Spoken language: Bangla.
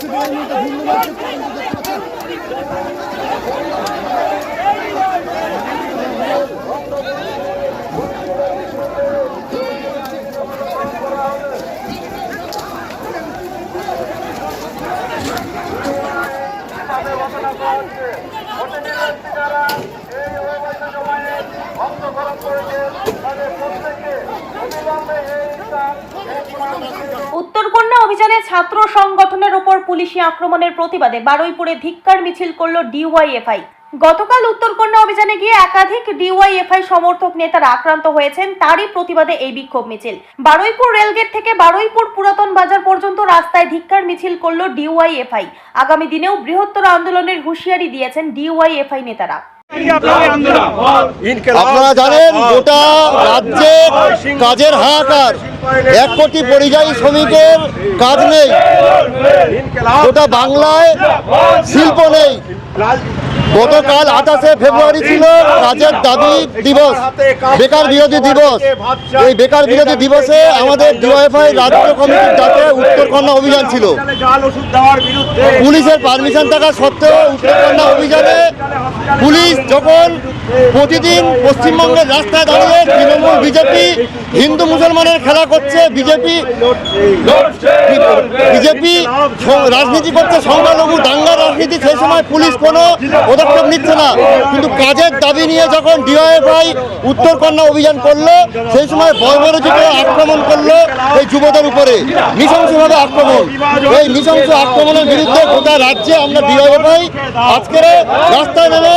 এই মুহূর্তে ধুমধুমার চিত্র কিন্তু দেখতে পাচ্ছেন। উত্তরকন্যা অভিযানে ছাত্র সংগঠনের ওপর পুলিশি আক্রমণের প্রতিবাদে বারুইপুরে ধিক্কার মিছিল করল ডিওয়াইএফআই। গতকাল উত্তরকন্যা অভিযানে গিয়ে একাধিক ডিওয়াইএফআই সমর্থক নেতারা আক্রান্ত হয়েছেন, তারই প্রতিবাদে এই বিক্ষোভ মিছিল। বারুইপুর রেলগেট থেকে বারুইপুর পুরাতন বাজার পর্যন্ত রাস্তায় ধিক্কার মিছিল করল ডিওয়াইএফআই। আগামী দিনেও বৃহত্তর আন্দোলনের হুঁশিয়ারি দিয়েছেন ডিওয়াইএফআই নেতারা। আপনারা জানেন গোটা রাজ্যে কাজের হাহাকার। এক কোটি পরিযায়ী শ্রমিকের কাজ নেই। গোটা বাংলায় শিল্প নেই। গতকাল আঠাশে ফেব্রুয়ারি ছিল কাজের দাবি দিবস, বেকার বিরোধী দিবস। এই বেকার বিরোধী দিবসে আমাদের ডিওএফআই রাজ্য কমিটির ডাকে উত্তরকন্যা অভিযান ছিল। পুলিশের পারমিশন থাকা সত্ত্বেও উত্তরকন্যা অভিযানে পুলিশ যখন প্রতিদিন পশ্চিমবঙ্গের রাস্তায় দাঁড়িয়ে তৃণমূল বিজেপি হিন্দু মুসলমানের খেলা করছে বিজেপি বিজেপি রাজনীতি করছে সংখ্যালঘু দাঙ্গা রাজনীতি, সেই সময় পুলিশ কোনো পদক্ষেপ নিচ্ছে না। কিন্তু কাজের দাবি নিয়ে যখন ডিওএফআই উত্তরকন্যা অভিযান করল, সেই সময় বর্বরচিত আক্রমণ করল এই যুবদের উপরে। নৃশংসভাবে আক্রমণ। এই নৃশংস আক্রমণের বিরুদ্ধে গোটা রাজ্যে আমরা ডিওএফআই আজকের রাস্তায় নেমে